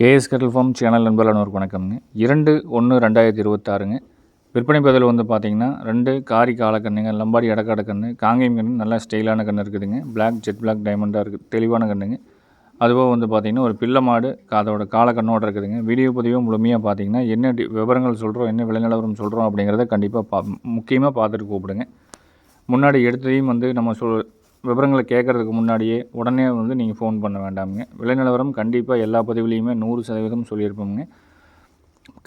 KS கட்டில் form channel நண்பர்களானவருக்கு வணக்கம்ங்க. இரண்டு ஒன்று ரெண்டாயிரத்தி இருபத்தாறுங்க. விற்பனை பதில் வந்து பார்த்தீங்கன்னா ரெண்டு காரி காலக்கண்ணுங்க லம்பாடி இடக்காட கண்ணு காங்கேயம் கண்ணு நல்லா ஸ்டைலான கண்ணு இருக்குதுங்க. பிளாக் ஜெட் பிளாக் டைமண்டாக இருக்குது தெளிவான கண்ணுங்க. அதுபோக வந்து பார்த்திங்கன்னா ஒரு பிள்ளை மாடு அதோட காலக்கண்ணோட இருக்குதுங்க. வீடியோ பதிவும் முழுமையாக பார்த்தீங்கன்னா என்ன டி விவரங்கள் சொல்கிறோம் என்ன விளைநிலவரம் சொல்கிறோம் அப்படிங்கிறத கண்டிப்பாக பா முக்கியமாக பார்த்துட்டு கூப்பிடுங்க. முன்னாடி எடுத்ததையும் வந்து நம்ம சொல் விவரங்களை கேட்குறதுக்கு முன்னாடியே உடனே வந்து நீங்கள் ஃபோன் பண்ண வேண்டாமுங்க. விலை நிலவரம் கண்டிப்பாக எல்லா பதிவுலேயுமே நூறு சதவீதம் சொல்லியிருப்போங்க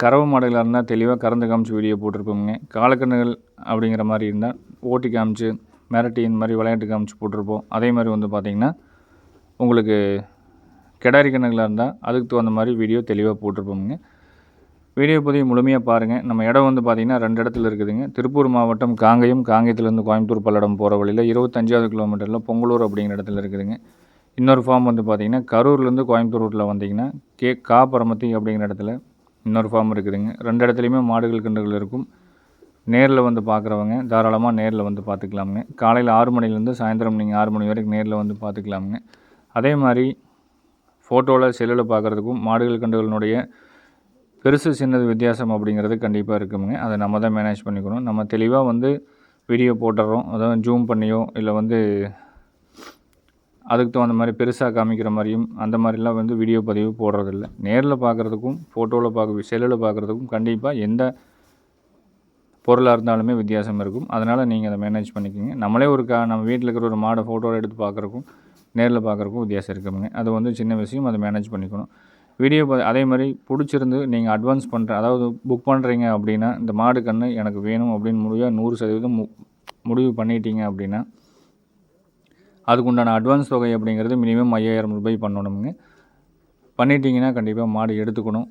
கறவை மாடுகளாக இருந்தால் தெளிவாக கறந்து காமிச்சு வீடியோ போட்டிருப்போங்க காலக்கண்ணுகள் அப்படிங்கிற மாதிரி இருந்தால் ஓட்டி காமிச்சு மிரட்டி இந்த மாதிரி விளையாட்டு காமிச்சு போட்டிருப்போம். அதே மாதிரி வந்து பார்த்திங்கன்னா உங்களுக்கு கிடாரி கண்ணுகளாக இருந்தால் அதுக்கு தகுந்த மாதிரி வீடியோ தெளிவாக போட்டிருப்போம்ங்க. வீடியோ பதிவு முழுமையாக பாருங்கள் நம்ம இடம் வந்து பார்த்திங்கன்னா ரெண்டு இடத்துல இருக்குதுங்க. திருப்பூர் மாவட்டம் காங்கயம் காங்கயத்துலேருந்து கோயம்புத்தூர் பல்லடம் போகிற வழியில் இருபத்தஞ்சாவது கிலோமீட்டரில் பொங்கலூர் அப்படிங்கிற இடத்துல இருக்குதுங்க. இன்னொரு ஃபார்ம் வந்து பார்த்திங்கன்னா கரூர்லேருந்து கோயம்புத்தூர் ரூட்டில் வந்தீங்கன்னா கே கா பரமத்தி அப்படிங்கிற இடத்துல இன்னொரு ஃபார்ம் இருக்குதுங்க. ரெண்டு இடத்துலையுமே மாடுகள் கன்றுகள் இருக்கும். நேரில் வந்து பார்க்குறவங்க தாராளமாக நேரில் வந்து பார்த்துக்கலாமுங்க காலையில் ஆறு மணிலேருந்து சாயந்தரம் நீங்கள் ஆறு மணி வரைக்கும் நேரில் வந்து பார்த்துக்கலாமுங்க அதே மாதிரி ஃபோட்டோவில் செல்லில் பார்க்குறதுக்கும் மாடுகள் கண்டுகளினுடைய பெருசு சின்னது வித்தியாசம் அப்படிங்கிறது கண்டிப்பாக இருக்குங்க அதை நம்ம தான் மேனேஜ் பண்ணிக்கணும். நம்ம தெளிவாக வந்து வீடியோ போட்டுடுறோம் அதாவது ஜூம் பண்ணியோ இல்லை வந்து அதுக்கு தகுந்த மாதிரி பெருசாக காமிக்கிற மாதிரியும் அந்த மாதிரிலாம் வந்து வீடியோ பதிவு போடுறதில்ல. நேரில் பார்க்குறதுக்கும் ஃபோட்டோவில் பார்க்க செல்லில் பார்க்குறதுக்கும் கண்டிப்பாக எந்த பொருளாக இருந்தாலுமே வித்தியாசம் இருக்கும். அதனால் நீங்கள் அதை மேனேஜ் பண்ணிக்கோங்க. நம்மளே ஒரு கா நம்ம வீட்டில் இருக்கிற ஒரு மாடை ஃபோட்டோவில் எடுத்து பார்க்குறக்கும் நேரில் பார்க்குறக்கும் வித்தியாசம் இருக்குங்க அது வந்து சின்ன விஷயம் அதை மேனேஜ் பண்ணிக்கணும். வீடியோ அதே மாதிரி பிடிச்சிருந்து நீங்கள் அட்வான்ஸ் பண்ணுற அதாவது புக் பண்ணுறீங்க அப்படின்னா இந்த மாடு கன்று எனக்கு வேணும் அப்படின்னு முடிவாக நூறு சதவீதம் மு முடிவு பண்ணிட்டீங்க அப்படின்னா அதுக்குண்டான அட்வான்ஸ் தொகை அப்படிங்கிறது மினிமம் ஐயாயிரம் ரூபாய் பண்ணணுங்க பண்ணிட்டீங்கன்னா கண்டிப்பாக மாடு எடுத்துக்கணும்.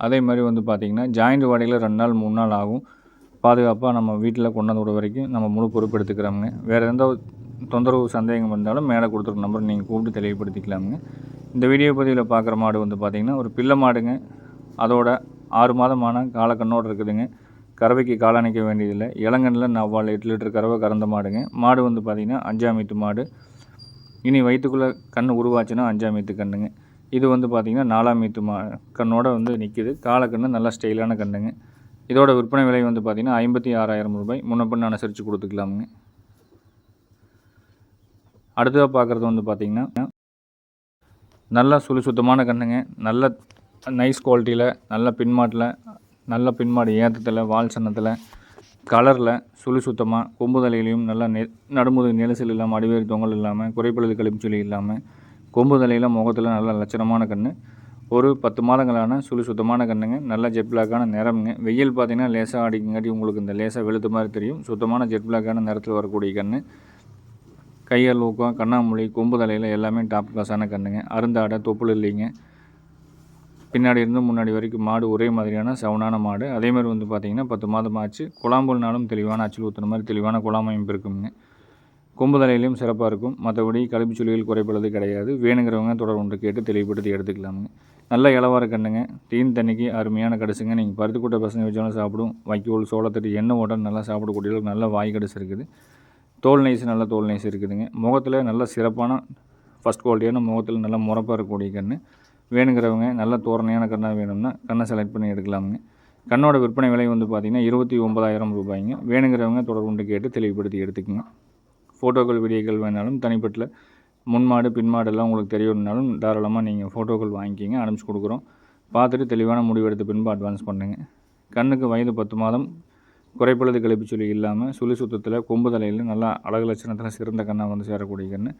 அதே மாதிரி வந்து பார்த்திங்கன்னா ஜாயிண்ட் வாடகையில் ரெண்டு நாள் மூணு நாள் ஆகும். பாதுகாப்பாக நம்ம வீட்டில் கொண்டாந்து விட வரைக்கும் நம்ம முழு பொறுப்பு எடுத்துக்கிறோமுங்க வேறு எந்த தொந்தரவு சந்தேகம் இருந்தாலும் மேலே கொடுத்துருக்க நம்பர் நீங்கள் கூப்பிட்டு தெளிவுபடுத்திக்கலாமுங்க. இந்த வீடியோ பதிவில் பார்க்குற மாடு வந்து பார்த்திங்கன்னா ஒரு பிள்ளை மாடுங்க. அதோட ஆறு மாதமான காலக்கண்ணோடு இருக்குதுங்க. கறவைக்கு காலணிக்க வேண்டியதில்லை. இளங்கனில் நவ்வால் எட்டு லிட்டர் கறவை கறந்த மாடுங்க. மாடு வந்து பார்த்திங்கன்னா அஞ்சாம் மாடு. இனி வயிற்றுக்குள்ளே கண் உருவாச்சுன்னா அஞ்சாம் கண்ணுங்க. இது வந்து பார்த்திங்கன்னா நாலாம் மா கண்ணோட வந்து நிற்கிது காலக்கண்ணு நல்லா ஸ்டைலான கண்ணுங்க. இதோட விற்பனை விலை வந்து பார்த்திங்கன்னா ஐம்பத்தி ஆறாயிரம் ரூபாய். முன்னப்பின்னு அனுசரித்து கொடுத்துக்கலாமுங்க. அடுத்ததாக பார்க்குறது வந்து பார்த்திங்கன்னா நல்ல சுழி சுத்தமான கன்றுங்க நல்ல நைஸ் குவாலிட்டியில் நல்ல பின்மாட்டில் நல்ல பின்மாடு ஏற்றத்தில் வால் சன்னத்தில் கலரில் சுழி சுத்தமாக கொம்பு தலையிலையும் நல்லா நெ நடுமுது நெரிசல் இல்லாமல் அடிவேறு தொங்கல் இல்லாமல் குறைப்பழுது கழிப்புச்சொலி இல்லாமல் கொம்பு தலையில் முகத்தில் நல்ல லட்சணமான கண் ஒரு பத்து மாதங்களான சுழி சுத்தமான கண்ணுங்க. நல்ல ஜெட் பிளாக்கான நிறமுங்க. வெயில் பார்த்தீங்கன்னா லேசாக அடிக்கங்காட்டி உங்களுக்கு இந்த லேசாக வெளுத்த மாதிரி தெரியும். சுத்தமான ஜெட் பிளாக்கான நிறத்தில் வரக்கூடிய கன்று கையால் ஊக்கம் கண்ணாமூலி கொம்பு தலையில் எல்லாமே டாப் கிளாஸான கண்ணுங்க. அருந்தாடை தொப்புள் இல்லைங்க. பின்னாடி இருந்து முன்னாடி வரைக்கும் மாடு ஒரே மாதிரியான சவுனான மாடு. அதேமாதிரி வந்து பார்த்திங்கன்னா பத்து மாதம் ஆச்சு. குழாம்புல்னாலும் தெளிவான அச்சில் ஊற்றுன மாதிரி தெளிவான குழாம் அமைப்பு இருக்குங்க. கொம்பு தலையிலையும் சிறப்பாக இருக்கும். மற்றபடி கழிப்பு சொல்லிகள் குறைப்படுறது கிடையாது. வேணுங்கிறவங்க தொடர் ஒன்று கேட்டு தெளிவுபடுத்தி எடுத்துக்கலாமுங்க. நல்ல இளவார கண்ணுங்க. தீன் தண்ணிக்கு அருமையான கடைசுங்க. நீங்கள் பருத்துக்கூட்ட பசங்க வச்சாலும் சாப்பிடும். வைக்கோல் சோளத்தட்டு எண்ணெய் ஓட்டம் நல்லா சாப்பிடக்கூடிய நல்ல வாய் கடைசி இருக்குது. தோல் நைஸ் நல்ல தோல் நைஸ் இருக்குதுங்க. முகத்தில் நல்ல சிறப்பான ஃபஸ்ட் குவாலிட்டியான முகத்தில் நல்ல முறப்பாக இருக்கக்கூடிய கன்று வேணுங்கிறவங்க நல்ல தோரணையான கண்ணாக வேணும்னா கண்ணை செலக்ட் பண்ணி எடுக்கலாமுங்க. கண்ணோட விற்பனை விலை வந்து பார்த்திங்கன்னா இருபத்தி ஒன்பதாயிரம் ரூபாய்ங்க. வேணுங்கிறவங்க தொடர்புண்டு கேட்டு தெளிவுபடுத்தி எடுத்துக்கோங்க. ஃபோட்டோக்கள் வீடியோக்கள் வேணாலும் தனிப்பட்ட முன்மாடு பின்மாடெல்லாம் உங்களுக்கு தெரியணுனாலும் தாராளமாக நீங்கள் ஃபோட்டோக்கள் வாங்கிக்கிங்க அனுப்பிச்சி கொடுக்குறோம். பார்த்துட்டு தெளிவான முடிவெடுத்த பின்பு அட்வான்ஸ் பண்ணுங்கள் கண்ணுக்கு வயது பத்து மாதம் குறைப்பழுது கழிப்பு சொல்லி இல்லாமல் சுழி சுத்தத்தில் கொம்பு தலையில் நல்லா அழகு லட்சணத்தில் சிறந்த கண்ணாக வந்து சேரக்கூடிய கன்று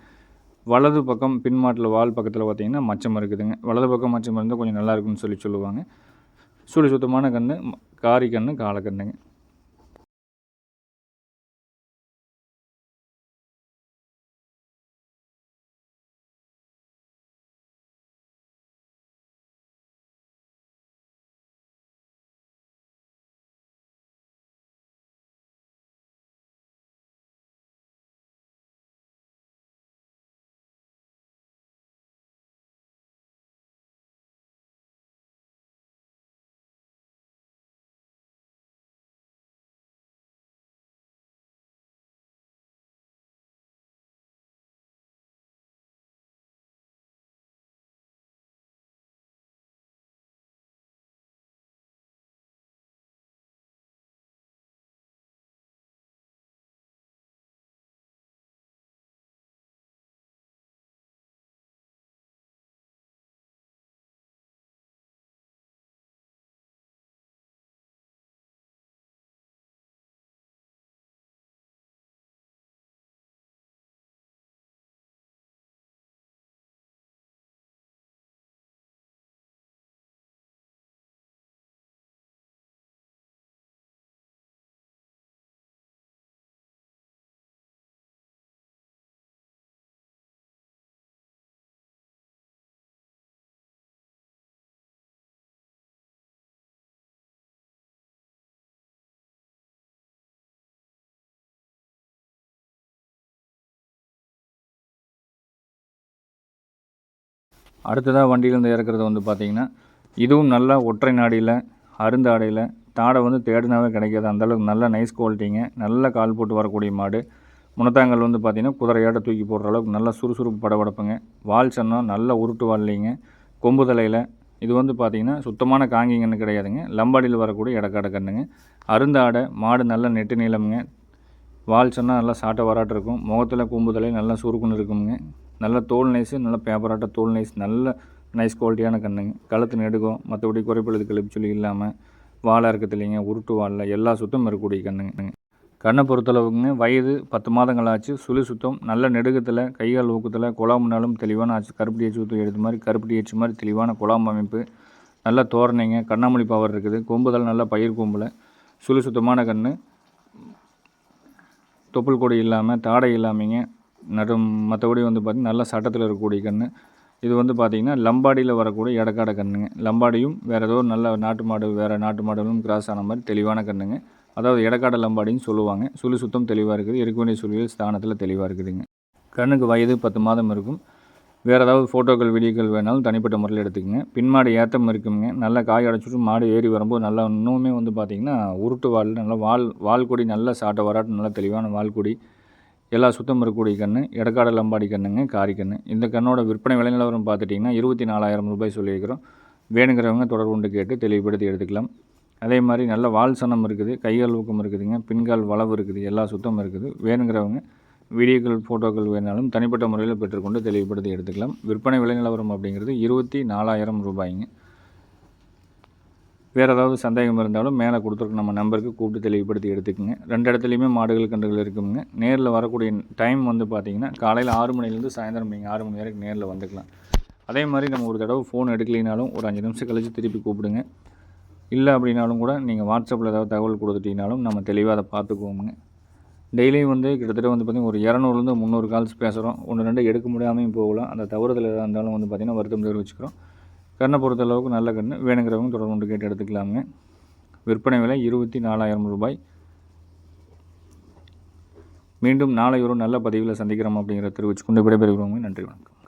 வலது பக்கம் பின்மாட்டில் வால் பக்கத்தில் பார்த்திங்கன்னா மச்சம் இருக்குதுங்க. வலது பக்கம் மச்சம் இருந்தால் கொஞ்சம் நல்லா இருக்குன்னு சொல்லி சொல்லுவாங்க. சுழி சுத்தமான கன்று காரி கன்று காலக்கண்ணுங்க அடுத்ததாக வண்டியிலேருந்து இறக்குறது வந்து பார்த்திங்கன்னா இதுவும் நல்லா ஒற்றை நாடியில் அருந்தாடையில் தாடை வந்து தேடினாவே கிடைக்காது. அந்தளவுக்கு நல்ல நைஸ் குவாலிட்டிங்க நல்ல கால் போட்டு வரக்கூடிய மாடு. முனத்தாங்கல் வந்து பார்த்திங்கன்னா குதிரையாட தூக்கி போடுற அளவுக்கு நல்லா சுறுசுறுப்பு படபடப்புங்க. வால் சன்னம் நல்ல உருட்டு வாழலைங்க கொம்பு தலையில். இது வந்து பார்த்திங்கன்னா சுத்தமான காங்கிங்கன்னு கிடையாதுங்க. லம்பாடியில் வரக்கூடிய இடக்காட கண்ணுங்க அருந்தாடை மாடு நல்ல நெட்டு நீளமுங்க. வால் சொன்னால் நல்லா சாட்டை வராட்டு இருக்கும். முகத்தில் கொம்புதலை நல்லா சுருக்குன்னு இருக்குங்க நல்ல தோல் நைஸு நல்ல பேப்பராட்ட தோல் நைஸ் நல்ல நைஸ் குவாலிட்டியான கண்ணுங்க கழுத்து நெடுக்கும் மற்றபடி குறைப்பழுது கழிப்பு சொல்லி இல்லாமல் வாழை இருக்கத்துலைங்க உருட்டு வாழில் எல்லா சுத்தம் இருக்கக்கூடிய கண்ணுங்க. கண்ணை பொறுத்தளவுக்குங்க வயது பத்து மாதங்கள் ஆச்சு சுழி சுத்தம் நல்ல நெடுகத்தில் கைகால் ஊக்கத்தில் குழாமுனாலும் தெளிவான ஆச்சு கருப்பட்டி அச்சு ஊற்றி எடுத்த மாதிரி கருப்பட்டி அச்சு மாதிரி தெளிவான குழாம் அமைப்பு நல்ல தோரணைங்க கண்ணாமொழி பவர் இருக்குது கொம்புதல் நல்ல பயிர் கொம்பில் சுழி சுத்தமான கண் தொப்புள் கொடி இல்லாமல் தாடை இல்லாமங்க நடும் மற்றபடி வந்து பார்த்திங்கன்னா நல்ல சட்டத்தில் இருக்கக்கூடிய கன்று இது வந்து பார்த்திங்கன்னா லம்பாடியில் வரக்கூடிய இடக்காட கன்றுங்க லம்பாடியும் வேறு ஏதோ நல்ல நாட்டு மாடு வேறு நாட்டு மாடுகளும் கிராஸ் ஆன மாதிரி தெளிவான கன்றுங்க அதாவது இடக்காட லம்பாடின்னு சொல்லுவாங்க. சுழி சுத்தம் தெளிவாக இருக்குது. இருக்க வேண்டிய சுழிகள் ஸ்தானத்தில் தெளிவாக இருக்குதுங்க. கண்ணுக்கு வயது பத்து மாதம் இருக்கும். வேறு ஏதாவது ஃபோட்டோக்கள் வீடியோக்கள் வேணாலும் தனிப்பட்ட முறையில் எடுத்துக்கோங்க. பின்மாடு ஏற்றம் இருக்குங்க. நல்லா காய் அடைச்சிட்டு மாடு ஏறி வரும்போது நல்லா இன்னுமே வந்து பார்த்திங்கன்னா உருட்டு வால் நல்லா வால் வால்கொடி நல்லா நல்ல சாட்டை வராட்டு நல்லா தெளிவான வால்கொடி எல்லா சுத்தம் இருக்கக்கூடிய கன்று எடக்காடு லம்பாடி கண்ணுங்க காரி கன்று இந்த கண்ணோட விற்பனை விலை நிலவரம் பார்த்துட்டிங்கன்னா இருபத்தி நாலாயிரம் ரூபாய் சொல்லியிருக்கிறோம். வேணுங்கிறவங்க தொடர்பு கொண்டு கேட்டு தெளிவுபடுத்தி எடுத்துக்கலாம். அதே மாதிரி நல்ல வால் சனம் இருக்குது கைகால் ஊக்கம் இருக்குதுங்க பின்கால் வளவு இருக்குது எல்லா சுத்தம் இருக்குது. வேணுங்கிறவங்க வீடியோக்கள் ஃபோட்டோக்கள் வேணாலும் தனிப்பட்ட முறையில் பெற்றுக்கொண்டு தெளிவுபடுத்தி எடுத்துக்கலாம். விற்பனை விலை நிலவரம் அப்படிங்கிறது இருபத்தி நாலாயிரம் ரூபாய்ங்க. வேறு ஏதாவது சந்தேகம் இருந்தாலும் மேலே கொடுத்துருக்க நம்ம நம்பருக்கு கூப்பிட்டு தெளிவுபடுத்தி எடுத்துக்கோங்க. ரெண்டு இடத்துலையுமே மாடுகள் கன்றுகள் இருக்குங்க நேரில் வரக்கூடிய டைம் வந்து பார்த்திங்கன்னா காலையில் ஆறு மணிலேருந்து சாயந்தரம் நீங்கள் ஆறு மணி வரைக்கும் நேரில் வந்துக்கலாம். அதே மாதிரி நம்ம ஒரு தடவை ஃபோன் எடுக்கலினாலும் ஒரு அஞ்சு நிமிஷம் கழித்து திருப்பி கூப்பிடுங்க. இல்லை அப்படின்னாலும் கூட நீங்கள் வாட்ஸ்அப்பில் ஏதாவது தகவல் கொடுத்துட்டீங்கனாலும் நம்ம தெளிவாக அதை பார்த்துக்குவோமுங்க. டெய்லியும் வந்து கிட்டத்தட்ட வந்து பார்த்திங்கன்னா ஒரு இரநூறுலேருந்து முந்நூறு கால்ஸ் பேசுகிறோம் ஒன்று ரெண்டு எடுக்க முடியாமையும் போகலாம். அந்த தவறுதல் எதாக இருந்தாலும் வந்து பார்த்திங்கன்னா வருத்தம் தெரிவிச்சுக்கிறோம். கண்ணை பொறுத்த அளவுக்கு நல்ல கண் வேணுங்கிறவங்க தொடர்பு கொண்டு கேட்டு எடுத்துக்கலாமுங்க. விற்பனை விலை இருபத்தி நாலாயிரம் ரூபாய். மீண்டும் நாளை ஒரு நல்ல பதிவில் சந்திக்கிறோம் அப்படிங்கிற தெரிவிச்சு கொண்டு விடைபெறுகிறோங்க நன்றி வணக்கம்.